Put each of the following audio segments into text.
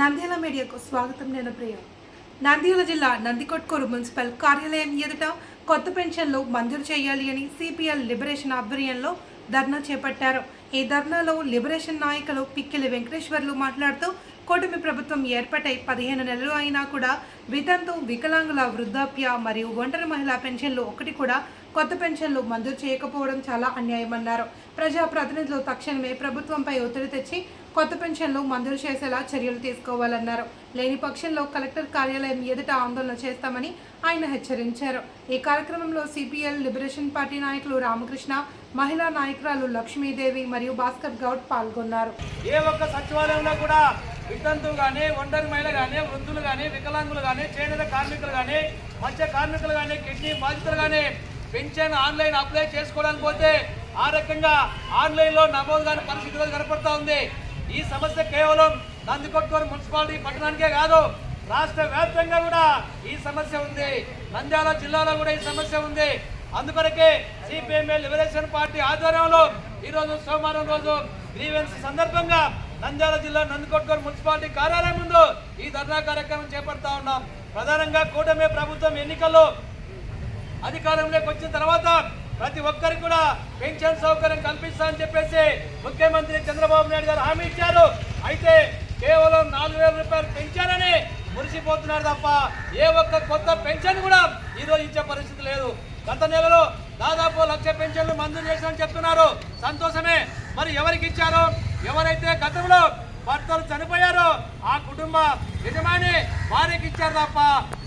నంద్యాల మీడియాకు స్వాగతం నేను ప్రియ. నంద్యాల జిల్లా నందికొట్కూరు మున్సిపల్ కార్యాలయం ఎదుట కొత్త పెన్షన్లు మంజూరు చేయాలి అని సిపిఎల్ లిబరేషన్ ఆధ్వర్యంలో ధర్నా చేపట్టారు. ఈ ధర్నాలో లిబరేషన్ నాయకులు పిక్కిలి వెంకటేశ్వర్లు మాట్లాడుతూ కూటమి ప్రభుత్వం ఏర్పాటై పదిహేను నెలలు అయినా కూడా వితంతు వికలాంగుల వృద్ధాప్య మరియు ఒంటరి మహిళా పెన్షన్లు ఒకటి కూడా కొత్త పెన్షన్లు మంజూరు చేయకపోవడం చాలా అన్యాయమన్నారు. ప్రజా ప్రతినిధులు తక్షణమే ప్రభుత్వంపై ఒత్తిడి తెచ్చి కొత్త పెన్షన్లు మంజూరు చేసేలా చర్యలు తీసుకోవాలన్నారు. లేని పక్షంలో కలెక్టర్ కార్యాలయం ఎదుట ఆందోళన చేస్తామని ఆయన హెచ్చరించారు. ఈ కార్యక్రమంలో సిపిఎల్ లిబరేషన్ పార్టీ నాయకులు రామకృష్ణ మహిళా నాయకురాలు లక్ష్మీదేవి మరియు భాస్కర్ గౌడ్ పాల్గొన్నారు. ఏ ఒక్క సచివాలయంలో కూడా వితంతు కానీ ఒంటరి మహిళ కానీ వృద్ధులు కానీ వికలాంగులు కానీ చేనేత కార్మికులు కానీ మత్స్య కార్మికులు కానీ కిడ్నీ బాధితులు కానీ పెన్షన్ ఆన్లైన్ అప్లై చేసుకోవడానికి పోతే ఆ రకంగా ఆన్లైన్లో నమోదు కాని పరిస్థితి కనపడతా ఉంది. ఈ సమస్య కేవలం నందికొట్కూరు మున్సిపాలిటీ పట్టణానికే కాదు రాష్ట్ర వ్యాప్తంగా కూడా ఈ సమస్య ఉంది. నంద్యాల జిల్లాలో కూడా ఈ సమస్య ఉంది. అందుకొరకే సిపిఎంఏ లిబరేషన్ పార్టీ ఆధ్వర్యంలో ఈరోజు సోమవారం రోజు గ్రీవెన్స్ సందర్భంగా నంద్యాల జిల్లా నందికొట్కూరు మున్సిపాలిటీ కార్యాలయం ముందు ఈ ధర్నా కార్యక్రమం చేపడతా ఉన్నాం. ప్రధానంగా కూటమి ప్రభుత్వం ఎన్నికల్లో అధికారంలోకి వచ్చిన తర్వాత ప్రతి ఒక్కరికి కూడా పెన్షన్ సౌకర్యం కల్పిస్తా అని చెప్పేసి ముఖ్యమంత్రి చంద్రబాబు నాయుడు గారు హామీ ఇచ్చారు. అయితే కేవలం నాలుగు వేల రూపాయలు పెంచారని మురిసిపోతున్నారు తప్ప ఏ ఒక్క కొత్త పెన్షన్ కూడా ఈరోజు ఇచ్చే పరిస్థితి లేదు. గత నెలలో దాదాపు లక్ష పెన్షన్లు మంజూరు చేశారని చెప్తున్నారు. సంతోషమే. మరి ఎవరికి ఇచ్చారో? ఎవరైతే గతంలో భర్తలు చనిపోయారు. ఆ కుటుంబ యజమాని వారికి ఇచ్చారు తప్ప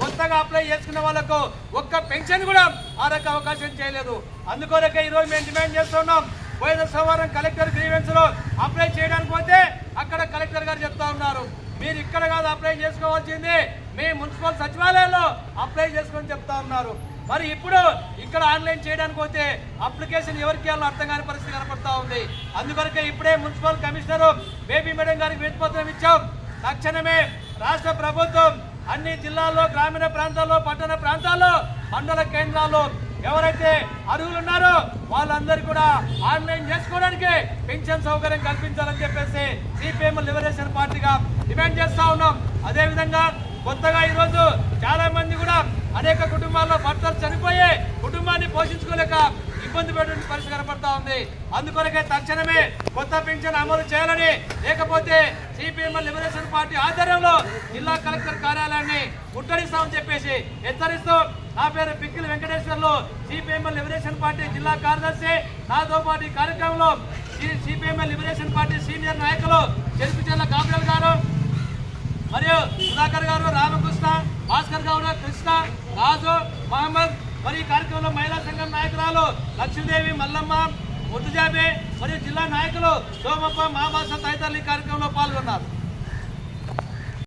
కొత్తగా అప్లై చేసుకున్న వాళ్ళకు ఒక్క పెన్షన్ కూడా ఆ రక అవకాశం చేయలేదు. అందుకొరకే ఈరోజు మేము డిమాండ్ చేస్తున్నాం. పోయిన సోమవారం కలెక్టర్ గ్రీవెన్స్లో అప్లై చేయడానికి పోతే అక్కడ కలెక్టర్ గారు చెప్తా ఉన్నారు. మీరు ఇక్కడ కాదు అప్లై చేసుకోవాల్సింది. మీ మున్సిపల్ సచివాలయంలో అప్లై చేసుకొని చెప్తా ఉన్నారు. మరి ఇప్పుడు ఇక్కడ ఆన్లైన్ చేయడానికి పోతే అప్లికేషన్ ఎవరికి ఇవ్వాలో అర్థం కాని పరిస్థితి కనపడతా ఉంది. అందుకొరకే ఇప్పుడే మున్సిపల్ కమిషనరు బేబీ మేడం గారికి వినతిపత్రం ఇచ్చాం. తక్షణమే రాష్ట్ర ప్రభుత్వం అన్ని జిల్లాల్లో గ్రామీణ ప్రాంతాల్లో పట్టణ ప్రాంతాల్లో మండల కేంద్రాల్లో ఎవరైతే అర్హులు ఉన్నారో వాళ్ళందరూ కూడా ఆన్లైన్ చేసుకోవడానికి పెన్షన్ సౌకర్యం కల్పించాలని చెప్పేసి సిపిఎం లిబరేషన్ పార్టీగా డిమాండ్ చేస్తా ఉన్నాం. అదేవిధంగా కొత్తగా ఈరోజు చాలా మంది కూడా అనేక కుటుంబాల్లో భర్తలు చనిపోయి కుటుంబాన్ని పోషించుకోలేక ఇబ్బంది పెట్టే పరిస్థితి కనపడతా ఉంది. అందుకొరకే తక్షణమే కొత్త పింఛన్ అమలు చేయాలని లేకపోతే సిపిఎం లిబరేషన్ పార్టీ ఆధ్వర్యంలో జిల్లా కలెక్టర్ కార్యాలయాన్ని ముట్టడిస్తామని చెప్పేసి హెచ్చరిస్తూ నా పేరు Pikkili Venkateswarlu. CPIML liberation party జిల్లా కార్యదర్శి. నాతో పాటు ఈ కార్యక్రమంలో సిపిఎంఎల్ లిబరేషన్ పార్టీ సీనియర్ నాయకులు చెరుకుచెల్ల గాబ్రియల్ గారు మరియు సుధాకర్ గారు రామకృష్ణ భాస్కర్ గౌడ కృష్ణ రాజు మహమ్మద్ మరియు ఈ కార్యక్రమంలో మహిళా సంఘం నాయకురాలు లక్ష్మీదేవి మల్లమ్మ ముద్దుజాబే మరియు జిల్లా నాయకులు సోమప్ప మహాభాష తదితరులు ఈ కార్యక్రమంలో పాల్గొన్నారు.